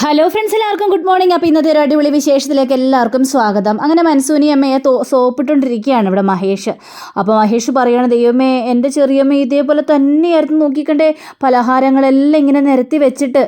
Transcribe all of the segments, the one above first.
Hello friends എല്ലാവർക്കും good morning അപ്പോൾ ഇന്നത്തെ ഒരു അടിപൊളി വിശേഷത്തിലേക്ക് എല്ലാവർക്കും സ്വാഗതം. അങ്ങനെ മൻസൂനി അമ്മയെ സോപ്പിട്ടുകൊണ്ടിരിക്കുകയാണ് ഇവിടെ മഹേഷ്. അപ്പോൾ മഹേഷ് പറയുകയാണ് ദൈവമേ എന്റെ ചെറിയമ്മ ഇതേപോലെ തന്നെയായിരുന്നു നോക്കിക്കണ്ടേ. പലഹാരങ്ങളെല്ലാം ഇങ്ങനെ നിരത്തി വെച്ചിട്ട്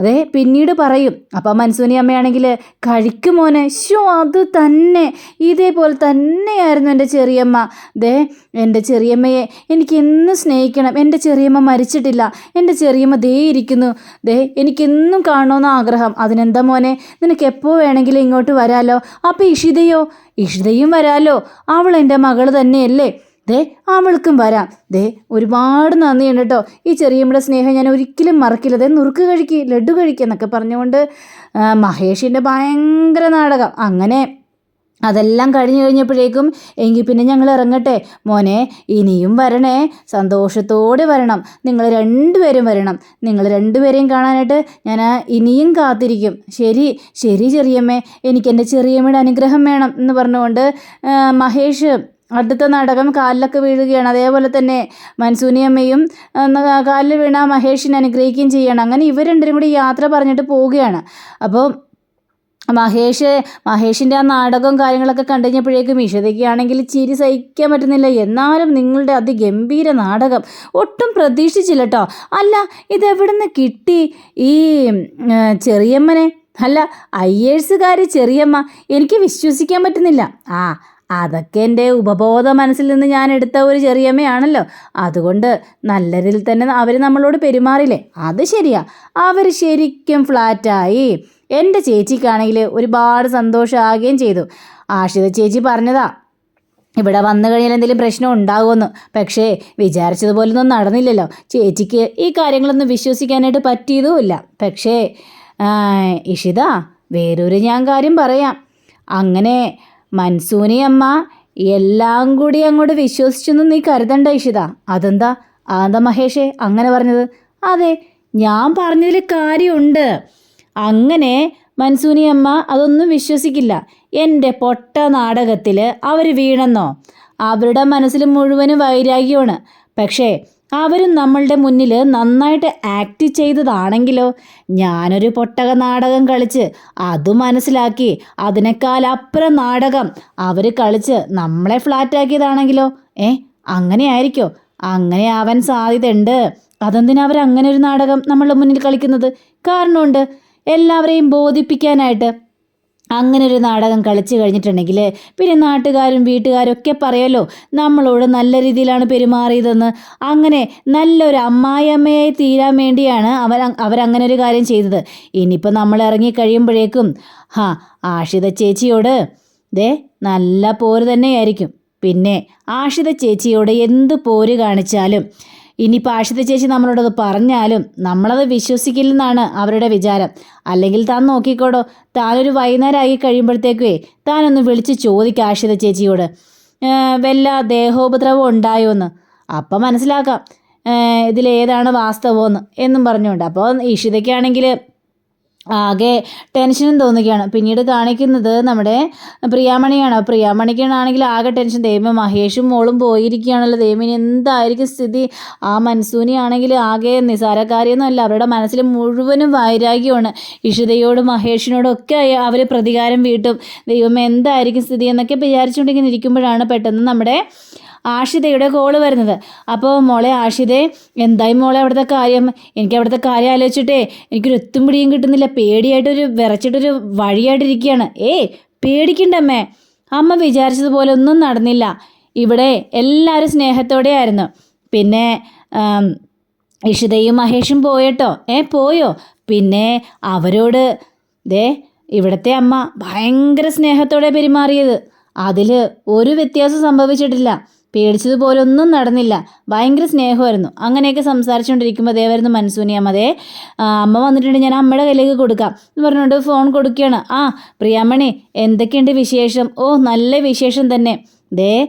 അതെ പിന്നീട് പറയും അപ്പം മൻസൂനി അമ്മയാണെങ്കിൽ കഴിക്കും മോനെ. ശോ അത് തന്നെ. ഇതേപോലെ തന്നെയായിരുന്നു എന്റെ ചെറിയമ്മ. ദേ എന്റെ ചെറിയമ്മയെ എനിക്ക് എന്നും സ്നേഹിക്കണം. എന്റെ ചെറിയമ്മ മരിച്ചിട്ടില്ല. എന്റെ ചെറിയമ്മ ദേ ഇരിക്കുന്നു. ദേ എനിക്കെന്നും കാണണമെന്ന് ആഗ്രഹം. അതിനെന്താ മോനെ? നിനക്ക് എപ്പോൾ വേണമെങ്കിലും ഇങ്ങോട്ട് വരാലോ. അപ്പോൾ ഇഷിതയോ? ഇഷിതയും വരാലോ. അവൾ എന്റെ മകൾ തന്നെയല്ലേ? ദേ അവൾക്കും വരാം. ദേ ഒരുപാട് നന്ദിയുണ്ട് കേട്ടോ ഈ ചെറിയമ്മയുടെ സ്നേഹം ഞാൻ ഒരിക്കലും മറക്കില്ല. ദേ നുറുക്ക് കഴിക്കുക ലഡു കഴിക്കുക എന്നൊക്കെ പറഞ്ഞുകൊണ്ട് മഹേഷിന്റെ ഭയങ്കര നാടകം. അങ്ങനെ അതെല്ലാം കഴിഞ്ഞു കഴിഞ്ഞപ്പോഴേക്കും എങ്കിൽ പിന്നെ ഞങ്ങൾ ഇറങ്ങട്ടെ. മോനെ ഇനിയും വരണേ. സന്തോഷത്തോടെ വരണം. നിങ്ങൾ രണ്ടുപേരും വരണം. നിങ്ങൾ രണ്ടുപേരെയും കാണാനായിട്ട് ഞാൻ ഇനിയും കാത്തിരിക്കും. ശരി ശരി ചെറിയമ്മേ. എനിക്ക് എന്റെ ചെറിയമ്മയുടെ അനുഗ്രഹം വേണം എന്ന് പറഞ്ഞുകൊണ്ട് മഹേഷ് അടുത്ത നാടകം കാലിലൊക്കെ വീഴുകയാണ്. അതേപോലെ തന്നെ മൻസൂനിയമ്മയും കാലിൽ വീണ മഹേഷിനെ അനുഗ്രഹിക്കുകയും ചെയ്യണം. അങ്ങനെ ഇവർ രണ്ടുപേരും കൂടി യാത്ര പറഞ്ഞിട്ട് പോവുകയാണ്. അപ്പോൾ മഹേഷ് മഹേഷിന്റെ ആ നാടകവും കാര്യങ്ങളൊക്കെ കണ്ടു കഴിഞ്ഞപ്പോഴേക്കും ഇഷതയ്ക്കാണെങ്കിൽ ചിരി സഹിക്കാൻ പറ്റുന്നില്ല. എന്നാലും നിങ്ങളുടെ അതിഗംഭീര നാടകം ഒട്ടും പ്രതീക്ഷിച്ചില്ല കേട്ടോ അല്ല ഇതെവിടുന്ന് കിട്ടി ഈ ചെറിയമ്മനെ? അല്ല ഐ ചെറിയമ്മ. എനിക്ക് വിശ്വസിക്കാൻ പറ്റുന്നില്ല. ആ അതൊക്കെ എന്റെ ഉപബോധ മനസ്സിൽ നിന്ന് ഞാൻ എടുത്ത ഒരു ചെറിയമ്മയാണല്ലോ. അതുകൊണ്ട് നല്ലതിൽ തന്നെ അവർ നമ്മളോട് പെരുമാറില്ലേ? അത് ശരിയാ. അവർ ശരിക്കും ഫ്ലാറ്റായി. എന്റെ ചേച്ചിക്കാണെങ്കിൽ ഒരുപാട് സന്തോഷമാകുകയും ചെയ്തു. ആഷിത ചേച്ചി പറഞ്ഞതാ ഇവിടെ വന്നു കഴിഞ്ഞാൽ എന്തെങ്കിലും പ്രശ്നം ഉണ്ടാകുമെന്ന്. പക്ഷേ വിചാരിച്ചതുപോലൊന്നും നടന്നില്ലല്ലോ. ചേച്ചിക്ക് ഈ കാര്യങ്ങളൊന്നും വിശ്വസിക്കാനായിട്ട് പറ്റിയതുമില്ല. പക്ഷേ ഇഷിത വേറൊരു ഞാൻ കാര്യം പറയാം. അങ്ങനെ മൻസൂനി അമ്മ എല്ലാം കൂടി അങ്ങോട്ട് വിശ്വസിച്ചെന്ന് നീ കരുതണ്ട ഇഷിത. അതെന്താ? അതെന്താ മഹേഷേ? അങ്ങനെ പറഞ്ഞത്? അതെ ഞാൻ പറഞ്ഞതിൽ കാര്യമുണ്ട്. അങ്ങനെ മൻസൂനി അമ്മ അതൊന്നും വിശ്വസിക്കില്ല. എന്റെ പൊട്ട നാടകത്തിൽ അവർ വീണെന്നോ? അവരുടെ മനസ്സിൽ മുഴുവനും വൈരാഗ്യമാണ്. പക്ഷേ അവരും നമ്മളുടെ മുന്നിൽ നന്നായിട്ട് ആക്ട് ചെയ്തതാണെങ്കിലോ? ഞാനൊരു പൊട്ടക നാടകം കളിച്ച് അത് മനസ്സിലാക്കി അതിനേക്കാൾ അപ്പുറം നാടകം അവർ കളിച്ച് നമ്മളെ ഫ്ലാറ്റാക്കിയതാണെങ്കിലോ ഏ? അങ്ങനെ ആയിരിക്കോ? അങ്ങനെ ആവാൻ സാധ്യതയുണ്ട്. അതെന്തിനാ അവർ അങ്ങനെ ഒരു നാടകം നമ്മളുടെ മുന്നിൽ കളിക്കുന്നത്? കാരണമുണ്ട്. എല്ലാവരെയും ബോധിപ്പിക്കാനായിട്ട്. അങ്ങനെ ഒരു നാടകം കളിച്ചു കഴിഞ്ഞിട്ടുണ്ടെങ്കിൽ പിന്നെ നാട്ടുകാരും വീട്ടുകാരും ഒക്കെ പറയുമല്ലോ നമ്മളോട് നല്ല രീതിയിലാണ് പെരുമാറിയതെന്ന്. അങ്ങനെ നല്ലൊരു അമ്മായിയമ്മയായി തീരാൻ വേണ്ടിയാണ് അവർ അവരങ്ങനെ ഒരു കാര്യം ചെയ്തത്. ഇനിയിപ്പോൾ നമ്മൾ ഇറങ്ങി കഴിയുമ്പോഴേക്കും ഹാ ആഷിത ചേച്ചിയോട് ദേ നല്ല പോര് തന്നെയായിരിക്കും. പിന്നെ ആഷിത ചേച്ചിയോട് എന്ത് പോര് കാണിച്ചാലും ഇനിയിപ്പോൾ ആഷിത ചേച്ചി നമ്മളോടത് പറഞ്ഞാലും നമ്മളത് വിശ്വസിക്കില്ലെന്നാണ് അവരുടെ വിചാരം. അല്ലെങ്കിൽ താൻ നോക്കിക്കോടോ താനൊരു വൈകുന്നേരമായി കഴിയുമ്പോഴത്തേക്കുവേ താനൊന്ന് വിളിച്ച് ചോദിക്കുക ആഷിത ചേച്ചിയോട്. "ഏ, വല്ല ദേഹോപദ്രവം ഉണ്ടായോ എന്ന് അപ്പം മനസ്സിലാക്കാം. ഇതിലേതാണ് വാസ്തവമെന്ന് എന്നും പറഞ്ഞുകൊണ്ട്. അപ്പോൾ ഈഷിതയ്ക്കാണെങ്കിൽ ആകെ ടെൻഷനും തോന്നുകയാണ്. പിന്നീട് കാണിക്കുന്നത് നമ്മുടെ പ്രിയാമണിയാണ്. പ്രിയാമണിക്കാണെങ്കിൽ ആകെ ടെൻഷൻ. ദൈവം മഹേഷും മോളും പോയിരിക്കുകയാണല്ലോ. ദൈവമിനി എന്തായിരിക്കും സ്ഥിതി? ആ മൻസൂനി ആണെങ്കിൽ ആകെ നിസാരക്കാരിയൊന്നുമല്ല അവരുടെ മനസ്സിൽ മുഴുവനും വൈരാഗ്യമാണ്. ഇഷിതയോടും മഹേഷിനോടും ഒക്കെ അവർ പ്രതികാരം വീട്ടും. ദൈവം എന്തായിരിക്കും സ്ഥിതി എന്നൊക്കെ വിചാരിച്ചുകൊണ്ടിങ്ങനെ ഇരിക്കുമ്പോഴാണ് പെട്ടെന്ന് നമ്മുടെ ആഷിതയുടെ കോൾ വരുന്നത്. അപ്പോൾ മോളെ ആഷിതേ എന്തായി മോളെ അവിടുത്തെ കാര്യം? എനിക്ക് അവിടുത്തെ കാര്യം ആലോചിച്ചിട്ടേ എനിക്കൊരു എത്തും പിടിയും കിട്ടുന്നില്ല. പേടിയായിട്ടൊരു വിറച്ചിട്ടൊരു വഴിയായിട്ടിരിക്കുകയാണ്. ഏയ് പേടിക്കണ്ടമ്മേ. അമ്മ വിചാരിച്ചതുപോലെ ഒന്നും നടന്നില്ല. ഇവിടെ എല്ലാവരും സ്നേഹത്തോടെയായിരുന്നു. പിന്നെ ഇഷിതയും മഹേഷും പോയട്ടോ? ഏ പോയോ? പിന്നെ അവരോട് ദേ ഇവിടുത്തെ അമ്മ ഭയങ്കര സ്നേഹത്തോടെ പെരുമാറിയത്. അതിൽ ഒരു വ്യത്യാസം സംഭവിച്ചിട്ടില്ല. പേടിച്ചതുപോലെ ഒന്നും നടന്നില്ല. ഭയങ്കര സ്നേഹമായിരുന്നു. അങ്ങനെയൊക്കെ സംസാരിച്ചുകൊണ്ടിരിക്കുമ്പോൾ അതേ വരുന്നു മൻസൂനി അമ്മ. അതേ ആ, അമ്മ വന്നിട്ടുണ്ട്. ഞാൻ അമ്മയുടെ കയ്യിലേക്ക് കൊടുക്കാം. എന്ന് പറഞ്ഞുകൊണ്ട് ഫോൺ കൊടുക്കുകയാണ്. ആ പ്രിയാമണി എന്തൊക്കെയുണ്ട് വിശേഷം? ഓ നല്ല വിശേഷം തന്നെ. ദേ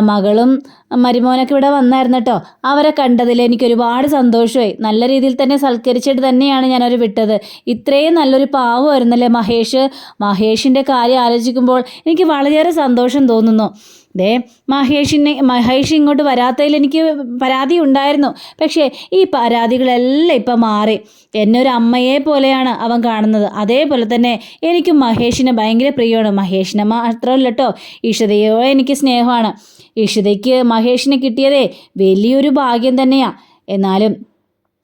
മകളും മരുമോനൊക്കെ ഇവിടെ വന്നായിരുന്നു കേട്ടോ. അവരെ കണ്ടതിൽ എനിക്ക് ഒരുപാട് സന്തോഷമായി. നല്ല രീതിയിൽ തന്നെ സൽക്കരിച്ചിട്ട് തന്നെയാണ് ഞാനവർ വിട്ടത്. ഇത്രയും നല്ലൊരു പാവമായിരുന്നല്ലേ മഹേഷ്? മഹേഷിന്റെ കാര്യം ആലോചിക്കുമ്പോൾ എനിക്ക് വളരെയേറെ സന്തോഷം തോന്നുന്നു. ദേ മഹേഷിനെ മഹേഷ് ഇങ്ങോട്ട് വരാത്തതിൽ എനിക്ക് പരാതി ഉണ്ടായിരുന്നു. പക്ഷേ ഈ പരാതികളെല്ലാം ഇപ്പം മാറി. എന്നെ ഒരു അമ്മയെ പോലെയാണ് അവൻ കാണുന്നത്. അതേപോലെ തന്നെ എനിക്കും മഹേഷിനെ ഭയങ്കര പ്രിയമാണ്. മഹേഷിനെ മാത്രമല്ല കേട്ടോ ഇഷിതയോ എനിക്ക് സ്നേഹമാണ്. ഇഷിതയ്ക്ക് മഹേഷിനെ കിട്ടിയതേ വലിയൊരു ഭാഗ്യം തന്നെയാണ് എന്നാലും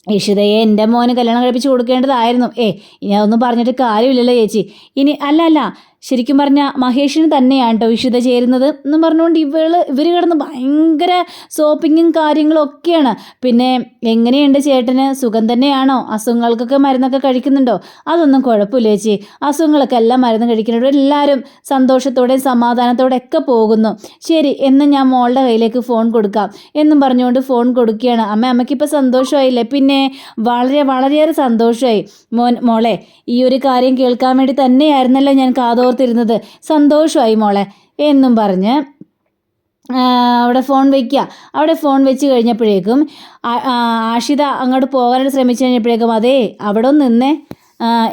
ഇഷിതയെ എന്റെ മോന് കല്യാണം കഴിപ്പിച്ച് കൊടുക്കേണ്ടതായിരുന്നു. ഏ ഇനി അതൊന്നും പറഞ്ഞിട്ട് കാര്യമില്ലല്ലോ ചേച്ചി. ഇനി അല്ല അല്ല ശരിക്കും പറഞ്ഞാൽ മഹേഷിന് തന്നെയാണ് കേട്ടോ ഇഷിത ചേരുന്നത് എന്ന് പറഞ്ഞുകൊണ്ട് ഇവൾ ഇവർ കിടന്ന് ഭയങ്കര സോപ്പിങ്ങും കാര്യങ്ങളും ഒക്കെയാണ്. പിന്നെ എങ്ങനെയുണ്ട് ചേട്ടന്? സുഖം തന്നെയാണോ? അസുഖങ്ങൾക്കൊക്കെ മരുന്നൊക്കെ കഴിക്കുന്നുണ്ടോ? അതൊന്നും കുഴപ്പമില്ല ചേച്ചി. അസുഖങ്ങളൊക്കെ എല്ലാം മരുന്ന് കഴിക്കുന്നുണ്ട്. എല്ലാവരും സന്തോഷത്തോടെയും സമാധാനത്തോടെ ഒക്കെ പോകുന്നു. ശരി എന്ന് ഞാൻ മോളുടെ കയ്യിലേക്ക് ഫോൺ കൊടുക്കാം. എന്നും പറഞ്ഞുകൊണ്ട് ഫോൺ കൊടുക്കുകയാണ്. അമ്മ അമ്മയ്ക്കിപ്പോൾ സന്തോഷമായില്ലേ? പിന്നെ വളരെ വളരെയേറെ സന്തോഷമായി. മോൻ മോളെ ഈ ഒരു കാര്യം കേൾക്കാൻ വേണ്ടി തന്നെയായിരുന്നല്ലോ ഞാൻ കാതോർത്തിരുന്നത് സന്തോഷമായി മോളെ. എന്നും പറഞ്ഞ് അവിടെ ഫോൺ വയ്ക്കുക അവിടെ ഫോൺ വെച്ച് കഴിഞ്ഞപ്പോഴേക്കും ആഷിത അങ്ങോട്ട് പോകാനായിട്ട് ശ്രമിച്ചു കഴിഞ്ഞപ്പോഴേക്കും അതേ അവിടെ ഒന്ന് നിന്നേ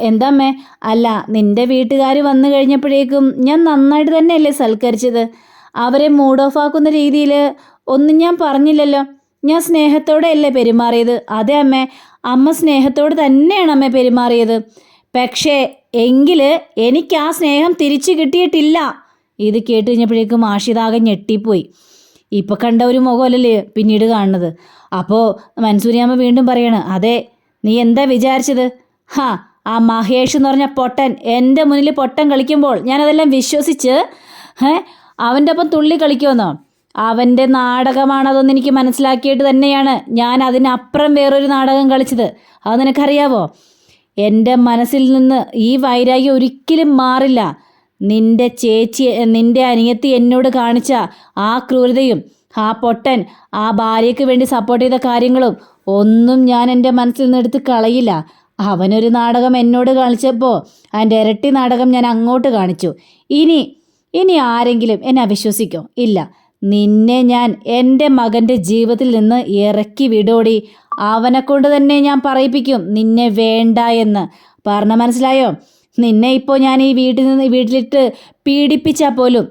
എന്താമ്മേ? അല്ല നിന്റെ വീട്ടുകാർ വന്നു കഴിഞ്ഞപ്പോഴേക്കും ഞാൻ നന്നായിട്ട് തന്നെയല്ലേ സൽക്കരിച്ചത്. അവരെ മൂഡ് ഓഫ് ആക്കുന്ന രീതിയിൽ ഒന്നും ഞാൻ പറഞ്ഞില്ലല്ലോ. ഞാൻ സ്നേഹത്തോടെ അല്ലേ പെരുമാറിയത്? അതെ അമ്മേ. അമ്മ സ്നേഹത്തോട് തന്നെയാണ് അമ്മേ പെരുമാറിയത്. പക്ഷേ എങ്കിൽ എനിക്ക് ആ സ്നേഹം തിരിച്ചു കിട്ടിയിട്ടില്ല. ഇത് കേട്ട് കഴിഞ്ഞപ്പോഴേക്കും ആഷിതാകെ ഞെട്ടിപ്പോയി. ഇപ്പം കണ്ട ഒരു മുഖമല്ലല്ലേ പിന്നീട് കാണുന്നത്? അപ്പോൾ മൻസൂരിയമ്മ വീണ്ടും പറയാണ് അതെ നീ എന്താ വിചാരിച്ചത്? ഹാ ആ മഹേഷ് എന്ന് പറഞ്ഞ പൊട്ടൻ എന്റെ മുന്നിൽ പൊട്ടൻ കളിക്കുമ്പോൾ ഞാനതെല്ലാം വിശ്വസിച്ച് ഏ അവന്റെ ഒപ്പം തുള്ളി കളിക്കുമെന്നോ? അവന്റെ നാടകമാണതെന്ന് എനിക്ക് മനസ്സിലാക്കിയിട്ട് തന്നെയാണ് ഞാൻ അതിനപ്പുറം വേറൊരു നാടകം കളിച്ചത്. അത് നിനക്കറിയാവോ? എന്റെ മനസ്സിൽ നിന്ന് ഈ വൈരാഗ്യം ഒരിക്കലും മാറില്ല. നിന്റെ ചേച്ചി നിന്റെ അനിയത്തി എന്നോട് കാണിച്ച ആ ക്രൂരതയും ആ പൊട്ടൻ ആ ഭാര്യയ്ക്ക് വേണ്ടി സപ്പോർട്ട് ചെയ്ത കാര്യങ്ങളും ഒന്നും ഞാൻ എന്റെ മനസ്സിൽ നിന്ന് എടുത്ത് കളയില്ല. അവനൊരു നാടകം എന്നോട് കാണിച്ചപ്പോൾ അതിന്റെ ഇരട്ടി നാടകം ഞാൻ അങ്ങോട്ട് കാണിച്ചു. ഇനി ഇനി ആരെങ്കിലും എന്നെ അവിശ്വസിക്കോ? ഇല്ല. നിന്നെ ഞാൻ എന്റെ മകന്റെ ജീവിതത്തിൽ നിന്ന് ഇറക്കി വിടോടി. അവനെ കൊണ്ട് തന്നെ ഞാൻ പറയിപ്പിക്കും. നിന്നെ വേണ്ട എന്ന്. പറഞ്ഞ മനസ്സിലായോ? നിന്നെ ഇപ്പോൾ ഞാൻ ഈ വീട്ടിൽ നിന്ന് വീട്ടിലിട്ട് പീഡിപ്പിച്ചാൽ പോലും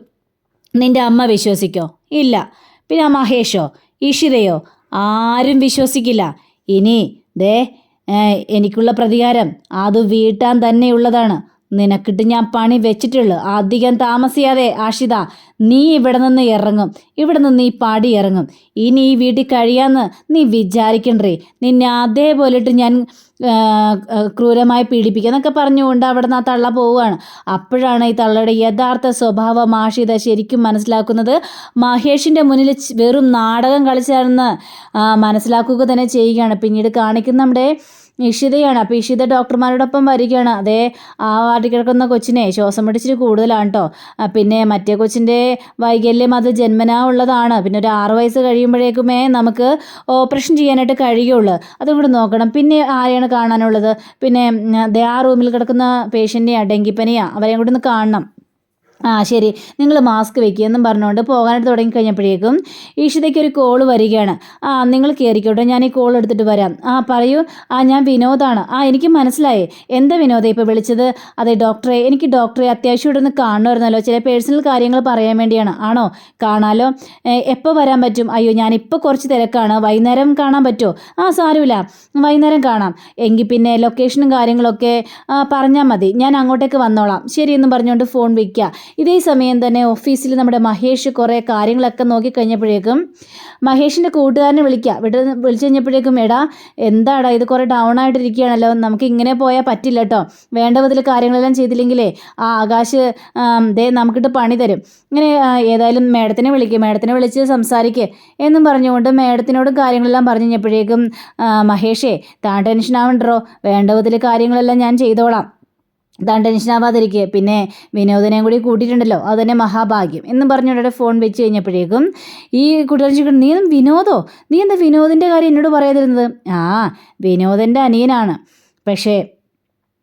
നിന്റെ അമ്മ വിശ്വസിക്കോ? ഇല്ല. പിന്നെ മഹേഷോ? ഇഷിതയോ ആരും വിശ്വസിക്കില്ല. ഇനി ദേ എനിക്കുള്ള പ്രതികാരം അത് വീട്ടാൻ തന്നെയുള്ളതാണ്. നിനക്കിട്ട് ഞാൻ പണി വെച്ചിട്ടുള്ളു. അധികം താമസിയാതെ ആഷിത നീ ഇവിടെ നിന്ന് ഇറങ്ങും. ഇവിടെ നിന്ന് നീ പാടി ഇറങ്ങും. ഇനി ഈ വീട്ടിൽ കഴിയാന്ന് നീ വിചാരിക്കണ്ടേ? നിന്നെ അതേപോലെ ഇട്ട് ഞാൻ ക്രൂരമായി പീഡിപ്പിക്കുക എന്നൊക്കെ പറഞ്ഞുകൊണ്ട് അവിടെ നിന്ന് ആ തള്ള പോവുകയാണ്. അപ്പോഴാണ് ഈ തള്ളയുടെ യഥാർത്ഥ സ്വഭാവം ആഷിത ശരിക്കും മനസ്സിലാക്കുന്നത്. മഹേഷിന്റെ മുന്നിൽ വെറും നാടകം കളിച്ചാണെന്ന് മനസ്സിലാക്കുക തന്നെ ചെയ്യുകയാണ്. പിന്നീട് കാണിക്കുന്ന നമ്മുടെ ഇഷിതയാണ് അപ്പോൾ ഇഷിത ഡോക്ടർമാരോടൊപ്പം വരികയാണ്. അതേ ആ വാർഡിൽ കിടക്കുന്ന കൊച്ചിനെ ശ്വാസം പിടിച്ചിട്ട് കൂടുതലാണ് കേട്ടോ പിന്നെ മറ്റേ കൊച്ചിന്റെ വൈകല്യം അത് ജന്മനാ ഉള്ളതാണ്. പിന്നെ ഒരു ആറ് വയസ്സ് കഴിയുമ്പോഴേക്കുമേ നമുക്ക് ഓപ്പറേഷൻ ചെയ്യാനായിട്ട് കഴിയുള്ളൂ. അതും കൂടെ നോക്കണം. പിന്നെ ആരെയാണ് കാണാനുള്ളത്? പിന്നെ ആ റൂമിൽ കിടക്കുന്ന പേഷ്യന്റെയാണ് ഡെങ്കിപ്പനിയാണ് അവരെയും കൂടി ഒന്ന് കാണണം. ആ ശരി. നിങ്ങൾ മാസ്ക് വെക്കുക എന്നും പറഞ്ഞുകൊണ്ട് പോകാനായിട്ട് തുടങ്ങിക്കഴിഞ്ഞപ്പോഴേക്കും ഈഷിതയ്ക്ക് ഒരു കോൾ വരികയാണ്. ആ നിങ്ങൾ കയറിക്കോട്ടെ ഞാൻ ഈ കോൾ എടുത്തിട്ട് വരാം. ആ പറയൂ. ആ ഞാൻ വിനോദാണ്. ആ എനിക്ക് മനസ്സിലായി. എന്താ വിനോദം ഇപ്പോൾ വിളിച്ചത്? അതെ ഡോക്ടറെ എനിക്ക് ഡോക്ടറെ അത്യാവശ്യം ഇവിടെ നിന്ന് കാണുമായിരുന്നല്ലോ ചില പേഴ്സണൽ കാര്യങ്ങൾ പറയാൻ വേണ്ടിയാണ്. ആണോ? കാണാലോ. എപ്പോൾ വരാൻ പറ്റും? അയ്യോ ഞാനിപ്പോൾ കുറച്ച് തിരക്കാണ്. വൈകുന്നേരം കാണാൻ പറ്റുമോ? ആ സാരമില്ല. വൈകുന്നേരം കാണാം. എങ്കിൽ പിന്നെ ലൊക്കേഷനും കാര്യങ്ങളൊക്കെ പറഞ്ഞാൽ മതി. ഞാൻ അങ്ങോട്ടേക്ക് വന്നോളാം. ശരി എന്ന് പറഞ്ഞുകൊണ്ട് ഫോൺ വയ്ക്കുക ഇതേ സമയം തന്നെ ഓഫീസിൽ നമ്മുടെ മഹേഷ് കുറേ കാര്യങ്ങളൊക്കെ നോക്കിക്കഴിഞ്ഞപ്പോഴേക്കും മഹേഷിന്റെ കൂട്ടുകാരനെ വിളിക്കുക വിട്ട് വിളിച്ചു കഴിഞ്ഞപ്പോഴേക്കും എടാ എന്താടാ ഇത് കുറേ ഡൗൺ ആയിട്ടിരിക്കുകയാണല്ലോ നമുക്ക് ഇങ്ങനെ പോയാൽ പറ്റില്ല കേട്ടോ വേണ്ട വിധത്തിൽ കാര്യങ്ങളെല്ലാം ചെയ്തില്ലെങ്കിലേ ആ ആകാശ് ദേ നമുക്കിട്ട് പണി തരും. ഇങ്ങനെ ഏതായാലും മേഡത്തിനെ വിളിക്കുക മേഡത്തിനെ വിളിച്ച് സംസാരിക്കുക എന്നും പറഞ്ഞുകൊണ്ട് മേഡത്തിനോട് കാര്യങ്ങളെല്ലാം പറഞ്ഞു കഴിഞ്ഞപ്പോഴേക്കും മഹേഷേ താൻ ടെൻഷൻ ആവണ്ടോ വേണ്ട വിധത്തിൽ കാര്യങ്ങളെല്ലാം ഞാൻ ചെയ്തോളാം. താൻ ടെൻഷൻ ആവാതിരിക്കുക പിന്നെ വിനോദനെയും കൂടി കൂട്ടിയിട്ടുണ്ടല്ലോ. അത് തന്നെ മഹാഭാഗ്യം എന്നും പറഞ്ഞുകൊണ്ട് ഫോൺ വെച്ച് കഴിഞ്ഞപ്പോഴേക്കും ഈ കുട്ടികൾ നീ വിനോദോ? നീ എന്താ വിനോദിന്റെ കാര്യം എന്നോട് പറയാതിരുന്നത്? ആ വിനോദന്റെ അനിയനാണ്. പക്ഷേ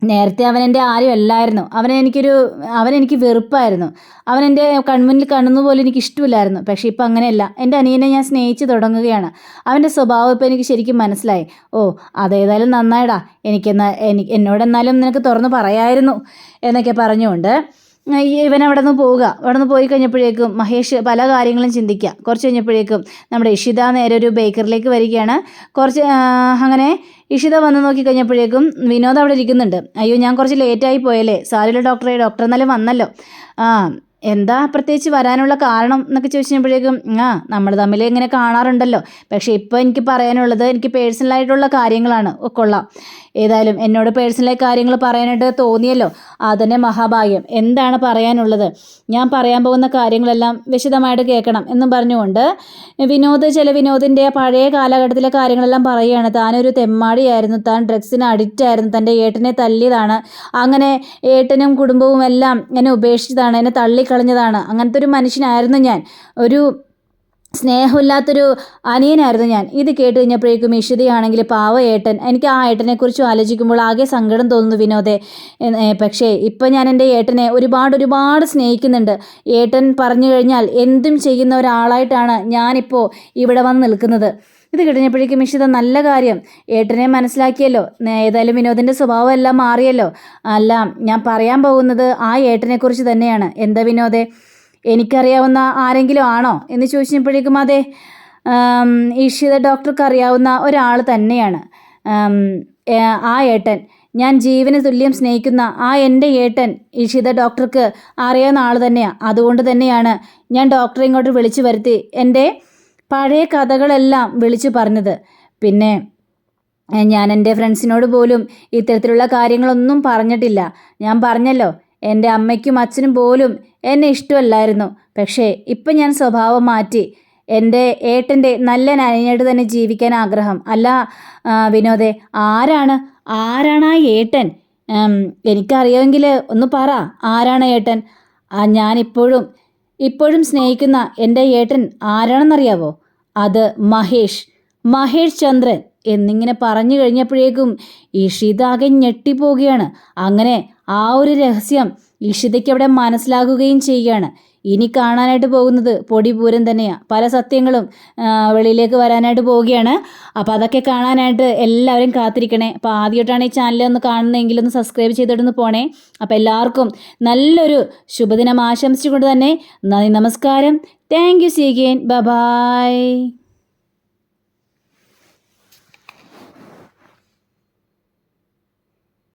നേരത്തെ അവൻ എന്റെ ആരും അല്ലായിരുന്നു. അവനെ എനിക്കൊരു അവൻ എനിക്ക് വെറുപ്പായിരുന്നു. അവൻ എന്റെ കൺമുന്നിൽ കാണുന്ന പോലെ എനിക്ക് ഇഷ്ടമില്ലായിരുന്നു. പക്ഷേ ഇപ്പം അങ്ങനെയല്ല. എന്റെ അനിയനെ ഞാൻ സ്നേഹിച്ച് തുടങ്ങുകയാണ്. അവന്റെ സ്വഭാവം ഇപ്പോൾ എനിക്ക് ശരിക്കും മനസ്സിലായി. ഓ അതേതായാലും നന്നായിടാ. എനിക്കെന്നാ എനിക്ക് എന്നോടെന്നാലും നിനക്ക് തുറന്ന് പറയായിരുന്നു. എന്നൊക്കെ പറഞ്ഞുകൊണ്ട് ഇവൻ അവിടെ നിന്ന് പോവുക. അവിടെ നിന്ന് പോയി കഴിഞ്ഞപ്പോഴേക്കും മഹേഷ് പല കാര്യങ്ങളും ചിന്തിക്കുക. കുറച്ച് കഴിഞ്ഞപ്പോഴേക്കും നമ്മുടെ ഇഷിത നേരെ ഒരു ബേക്കറിലേക്ക് വരികയാണ്. കുറച്ച് അങ്ങനെ ഇഷിത വന്ന് നോക്കി കഴിഞ്ഞപ്പോഴേക്കും വിനോദ് അവിടെ ഇരിക്കുന്നുണ്ട്. അയ്യോ ഞാൻ കുറച്ച് ലേറ്റായി പോയല്ലേ? സാരില്ല ഡോക്ടറെ ഡോക്ടർ എന്നാലും വന്നല്ലോ? ആ എന്താ പ്രത്യേകിച്ച് വരാനുള്ള കാരണം എന്നൊക്കെ ചോദിച്ചപ്പോഴേക്കും ആ നമ്മൾ തമ്മിൽ ഇങ്ങനെ കാണാറുണ്ടല്ലോ. പക്ഷേ ഇപ്പോൾ എനിക്ക് പറയാനുള്ളത് എനിക്ക് പേഴ്സണലായിട്ടുള്ള കാര്യങ്ങളാണ്. കൊള്ളാം. ഏതായാലും എന്നോട് പേഴ്സണലായി കാര്യങ്ങൾ പറയാനായിട്ട് തോന്നിയല്ലോ. അതന്നെ മഹാഭാഗ്യം. എന്താണ് പറയാനുള്ളത്? ഞാൻ പറയാൻ പോകുന്ന കാര്യങ്ങളെല്ലാം വിശദമായിട്ട് കേൾക്കണം. എന്നും പറഞ്ഞുകൊണ്ട് വിനോദ് ചില വിനോദിന്റെ പഴയ കാലഘട്ടത്തിലെ കാര്യങ്ങളെല്ലാം പറയുകയാണ്. താനൊരു തെമ്മാടിയായിരുന്നു. താൻ ഡ്രഗ്സിന് അഡിക്റ്റ് ആയിരുന്നു. തന്റെ ഏട്ടനെ തല്ലിയതാണ്. അങ്ങനെ ഏട്ടനും കുടുംബവും എല്ലാം എന്നെ ഉപേക്ഷിച്ചതാണ്. എന്നെ തള്ളിക്കളഞ്ഞതാണ് അങ്ങനത്തെ ഒരു മനുഷ്യനായിരുന്നു ഞാൻ. ഒരു സ്നേഹമില്ലാത്തൊരു അനിയനായിരുന്നു ഞാൻ. ഇത് കേട്ട് കഴിഞ്ഞപ്പോഴേക്കും ഇഷിതയാണെങ്കിൽ പാവ ഏട്ടൻ. എനിക്ക് ആ ഏട്ടനെക്കുറിച്ച് ആലോചിക്കുമ്പോൾ ആകെ സങ്കടം തോന്നുന്നു വിനോദെ. പക്ഷേ ഇപ്പം ഞാൻ എന്റെ ഏട്ടനെ ഒരുപാട് ഒരുപാട് സ്നേഹിക്കുന്നുണ്ട്. ഏട്ടൻ പറഞ്ഞു കഴിഞ്ഞാൽ എന്തും ചെയ്യുന്ന ഒരാളായിട്ടാണ് ഞാനിപ്പോൾ ഇവിടെ വന്ന് നിൽക്കുന്നത്. ഇത് കഴിഞ്ഞപ്പോഴേക്കും ഇഷിത നല്ല കാര്യം. ഏട്ടനെ മനസ്സിലാക്കിയല്ലോ. ഏതായാലും വിനോദിന്റെ സ്വഭാവം എല്ലാം മാറിയല്ലോ. അല്ല ഞാൻ പറയാൻ പോകുന്നത് ആ ഏട്ടനെക്കുറിച്ച് തന്നെയാണ്. എന്താ വിനോദേ? എനിക്കറിയാവുന്ന ആരെങ്കിലും ആണോ? എന്ന് ചോദിച്ചപ്പോഴേക്കും അതെ ഈഷിത ഡോക്ടർക്ക് അറിയാവുന്ന ഒരാൾ തന്നെയാണ്. ആ ഏട്ടൻ. ഞാൻ ജീവന് തുല്യം സ്നേഹിക്കുന്ന ആ എന്റെ ഏട്ടൻ ഇഷിത ഡോക്ടർക്ക് അറിയാവുന്ന ആൾ തന്നെയാണ് അതുകൊണ്ട് തന്നെയാണ് ഞാൻ ഡോക്ടറെ ഇങ്ങോട്ട് വിളിച്ചു വരുത്തി. എന്റെ പഴയ കഥകളെല്ലാം വിളിച്ചു പറഞ്ഞത്. പിന്നെ ഞാൻ എന്റെ ഫ്രണ്ട്സിനോട് പോലും ഇത്തരത്തിലുള്ള കാര്യങ്ങളൊന്നും പറഞ്ഞിട്ടില്ല. ഞാൻ പറഞ്ഞല്ലോ എന്റെ അമ്മയ്ക്കും അച്ഛനും പോലും എന്നെ ഇഷ്ടമല്ലായിരുന്നു. പക്ഷേ ഇപ്പം ഞാൻ സ്വഭാവം മാറ്റി. എന്റെ ഏട്ടന്റെ നല്ല നനഞ്ഞായിട്ട് തന്നെ ജീവിക്കാൻ ആഗ്രഹം. അല്ല വിനോദെ ആരാണ് ആരാണ് ആ ഏട്ടൻ? എനിക്കറിയാമെങ്കിൽ ഒന്ന് പറ ആരാണ് ഏട്ടൻ? ഞാനിപ്പോഴും ഇപ്പോഴും സ്നേഹിക്കുന്ന എന്റെ ഏട്ടൻ ആരാണെന്നറിയാവോ? അത് മഹേഷ് മഹേഷ് ചന്ദ്രൻ എന്നിങ്ങനെ പറഞ്ഞു കഴിഞ്ഞപ്പോഴേക്കും ഇഷിതാകെ ഞെട്ടിപ്പോവുകയാണ്. അങ്ങനെ ആ ഒരു രഹസ്യം ഇഷിതയ്ക്ക് അവിടെ മനസ്സിലാകുകയും ചെയ്യുകയാണ്. ഇനി കാണാനായിട്ട് പോകുന്നത് പൊടിപൂരം തന്നെയാണ് പല സത്യങ്ങളും വെളിയിലേക്ക് വരാനായിട്ട് പോവുകയാണ്. അപ്പോൾ അതൊക്കെ കാണാനായിട്ട് എല്ലാവരും കാത്തിരിക്കണേ. അപ്പോൾ ആദ്യമായിട്ടാണ് ഈ ചാനൽ ഒന്ന് കാണുന്നതെങ്കിൽ ഒന്ന് സബ്സ്ക്രൈബ് ചെയ്തിട്ടൊന്ന് പോണേ. അപ്പോൾ എല്ലാവർക്കും നല്ലൊരു ശുഭദിനം ആശംസിച്ചുകൊണ്ട് തന്നെ നന്ദി നമസ്കാരം. Thank you C again